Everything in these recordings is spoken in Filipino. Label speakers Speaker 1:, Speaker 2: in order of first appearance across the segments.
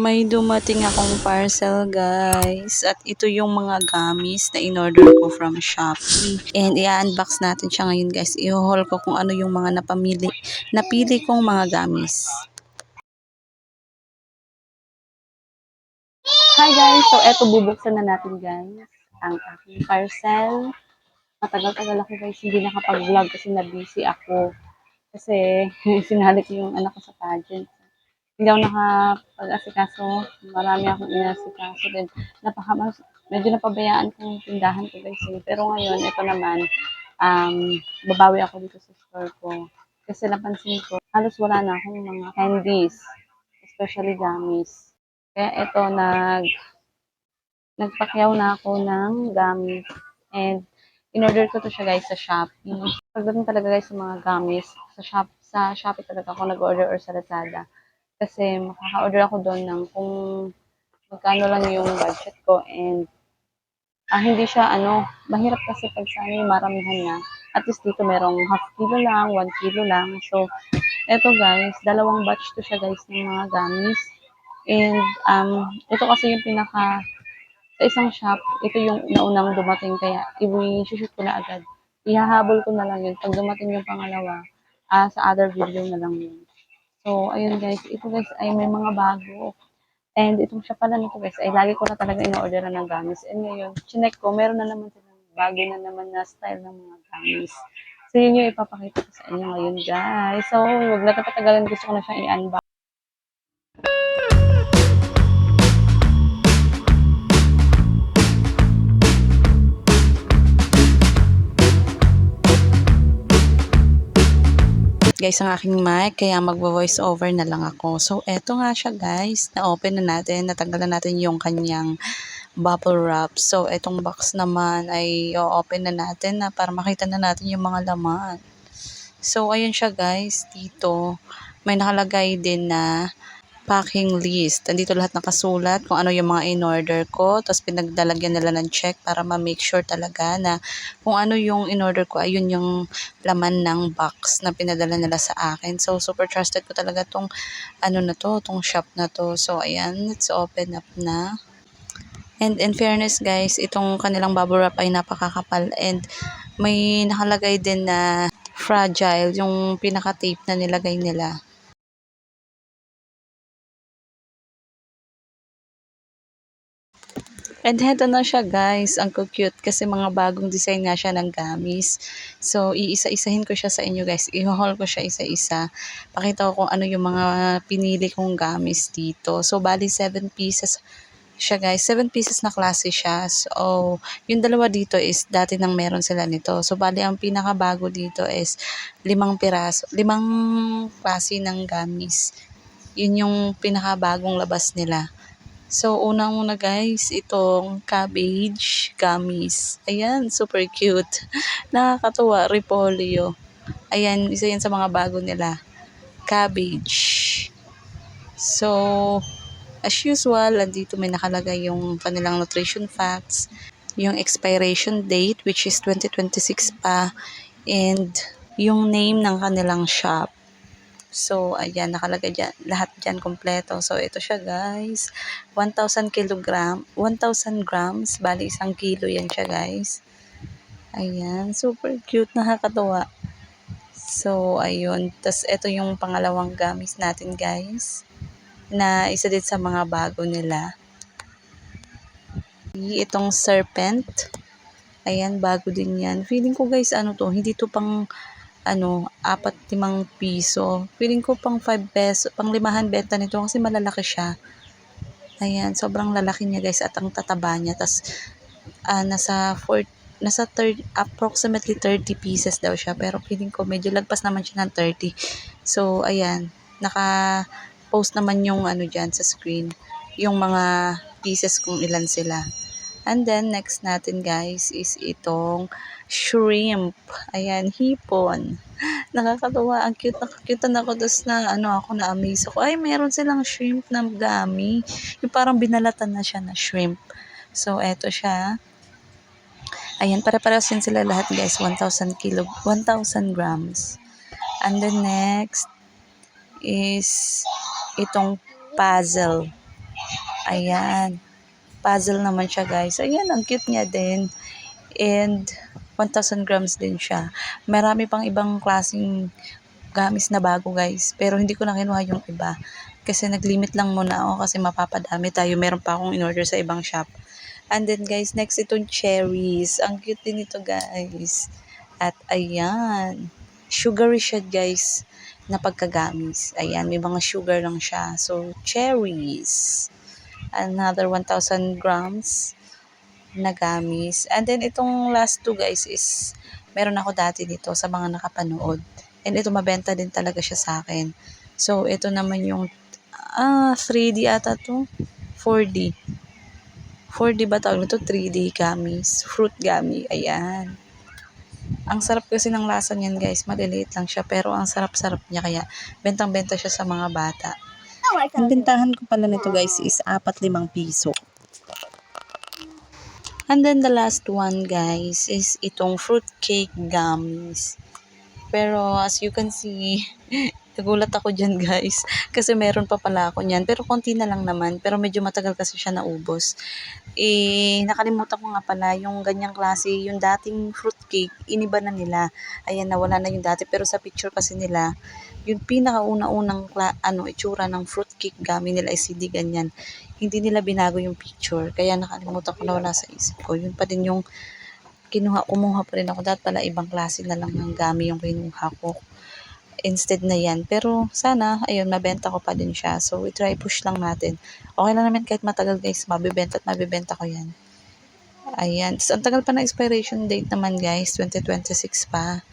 Speaker 1: May dumating akong parcel guys at ito yung mga gamis na in-order ko from Shopee. And i-unbox natin siya ngayon guys. I-haul ko kung ano yung mga napamili, napili kong mga gamis. Hi guys! So eto bubuksan na natin guys ang aking parcel. Matagal-tagal ako guys hindi nakapag-vlog kasi na-busy ako. Kasi sinali ko yung anak ko sa pageant hindi ako nakapag-asikaso. Marami akong inasikaso din. Napaka, medyo napabayaan ko yung tindahan ko guys. eh. Pero ngayon, ito naman, um, babawi ako dito sa store ko. Kasi napansin ko, halos wala na akong mga candies. Especially gummies. Kaya ito, nag, nagpakyaw na ako ng gummies. And, in-order ko to siya guys sa Shopee. Pagdating talaga guys sa mga gummies, sa, shop, sa Shopee talaga ako nag-order or sa Lazada. Kasi makaka-order ako doon ng kung magkano lang yung budget ko and ah, hindi siya ano, mahirap kasi pag sa ano maramihan na. At least dito merong half kilo lang, 1 kilo lang. So, eto guys, dalawang batch to siya guys ng mga gummies. And um, ito kasi yung pinaka sa isang shop, ito yung naunang dumating kaya i-shoot ko na agad. Ihahabol ko na lang yun. Pag dumating yung pangalawa, ah, sa other video na lang yun. So, ayun guys. Ito guys ay may mga bago. And itong siya pala nito guys ay lagi ko na talaga ina-orderan ng gamis. And ngayon, chinek ko, meron na naman silang bago na naman na style ng mga gamis. So, yun yung ipapakita ko sa inyo ngayon guys. So, huwag na kapatagalan. Gusto ko na siyang i-unbox. Guys ang aking mic, kaya magvo-voice over na lang ako. So, eto nga siya guys, na-open na natin, natanggalan natin yung kanyang bubble wrap. So, etong box naman ay o-open na natin na para makita na natin yung mga laman. So, ayun siya guys, dito may nakalagay din na packing list. Andito lahat nakasulat kung ano yung mga in-order ko. Tapos pinagdalagyan nila ng check para ma-make sure talaga na kung ano yung in-order ko, ayun yung laman ng box na pinadala nila sa akin. So, super trusted ko talaga tong ano na to, tong shop na to. So, ayan, let's open up na. And in fairness guys, itong kanilang bubble wrap ay napakakapal and may nakalagay din na fragile, yung pinaka-tape na nilagay nila. And heto na siya guys, ang cute kasi mga bagong design nga siya ng gamis. So, iisa-isahin ko siya sa inyo guys. I-haul ko siya isa-isa. Pakita ko kung ano yung mga pinili kong gamis dito. So, bali 7 pieces siya guys. 7 pieces na klase siya. So, yung dalawa dito is dati nang meron sila nito. So, bali ang pinakabago dito is limang piraso, limang klase ng gamis. Yun yung pinakabagong labas nila. So, unang-una guys, itong cabbage gummies. Ayan, super cute. Nakakatuwa, repolyo. Ayan, isa yan sa mga bago nila. Cabbage. So, as usual, andito may nakalagay yung kanilang nutrition facts, yung expiration date, which is 2026 pa, and yung name ng kanilang shop. So, ayan, nakalagay dyan, lahat dyan kompleto. So, ito siya guys. 1,000 kilogram, 1,000 grams, bali isang kilo yan siya guys. Ayan, super cute, nakakatuwa. So, ayun. Tapos, ito yung pangalawang gamis natin guys. Na isa din sa mga bago nila. Itong serpent. Ayan, bago din yan. Feeling ko guys, ano to, hindi to pang ano, apat limang piso. Feeling ko pang 5 peso, pang limahan benta nito kasi malalaki siya. Ayan, sobrang lalaki niya guys at ang tataba niya. Tapos, ah, nasa 4, nasa 30, approximately 30 pieces daw siya. Pero feeling ko medyo lagpas naman siya ng 30. So, ayan, naka-post naman yung ano dyan sa screen. Yung mga pieces kung ilan sila. And then, next natin guys is itong shrimp. Ayan, hipon. Nakakatuwa. Ang cute na cute na ako. Tapos na, ano, ako na-amaze ako. Ay, meron silang shrimp na gami. Yung parang binalatan na siya na shrimp. So, eto siya. Ayan, para-paras yun sila lahat guys. 1,000 kilo, 1,000 grams. And then next is itong puzzle.
Speaker 2: Ayan. Puzzle naman siya guys. Ayan, ang cute niya din. And 1,000 grams din siya. Marami pang ibang klaseng gamis na bago guys. Pero hindi ko na kinuha yung iba. Kasi nag-limit lang muna ako kasi mapapadami tayo. Meron pa akong in-order sa ibang shop. And then guys, next itong cherries. Ang cute din ito guys. At ayan. Sugary siya guys na pagkagamis. Ayan, may mga sugar lang siya. So, cherries. Another 1,000 grams na gamis. And then, itong last two guys is, meron ako dati dito sa mga nakapanood. And ito, mabenta din talaga siya sa akin. So, ito naman yung, ah, 3D ata to. 4D. 4D ba tawag nito? 3D gamis. Fruit gummy. Ayan. Ang sarap kasi ng lasa niyan guys. Maliliit lang siya pero ang sarap-sarap niya kaya bentang-benta siya sa mga bata. Ang bentahan ko pala nito guys is 4-5 piso. And then the last one guys is itong fruit cake gummies. Pero as you can see, nagulat ako dyan guys. Kasi meron pa pala ako niyan. Pero konti na lang naman. Pero medyo matagal kasi siya naubos. Eh, nakalimutan ko nga pala yung ganyang klase. Yung dating fruit cake, iniba na nila. Ayan, nawala na yung dati. Pero sa picture kasi nila, yung pinakauna-unang ano, itsura ng fruit cake gummy nila is hindi ganyan. Hindi nila binago yung picture. Kaya nakalimutan ko na wala sa isip ko. Yun pa din yung kinuha, kumuha pa rin ako. Dahil pala ibang klase na lang ng gummy yung kinuha ko. Instead na yan. Pero sana, ayun, mabenta ko pa din siya. So, we try push lang natin. Okay lang naman kahit matagal guys, mabibenta at mabibenta ko yan. Ayan. Tapos, ang tagal pa na expiration date naman guys, 2026 pa.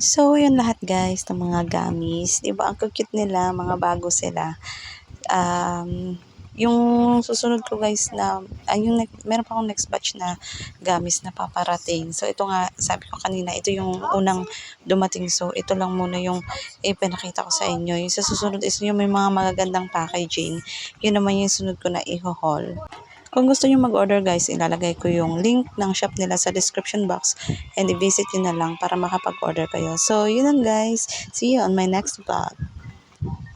Speaker 2: So, yun lahat guys ng mga gamis. Diba, ang cute nila, mga bago sila. Um, yung susunod ko guys na, ay yung next, meron pa akong next batch na gamis na paparating. So, ito nga, sabi ko kanina, ito yung unang dumating. So, ito lang muna yung ipinakita ko sa inyo. Yung sa susunod is yung may mga magagandang packaging. Yun naman yung sunod ko na i-haul. Kung gusto nyo mag-order guys, ilalagay ko yung link ng shop nila sa description box and i-visit nyo na lang para makapag-order kayo. So, yun lang guys. See you on my next vlog.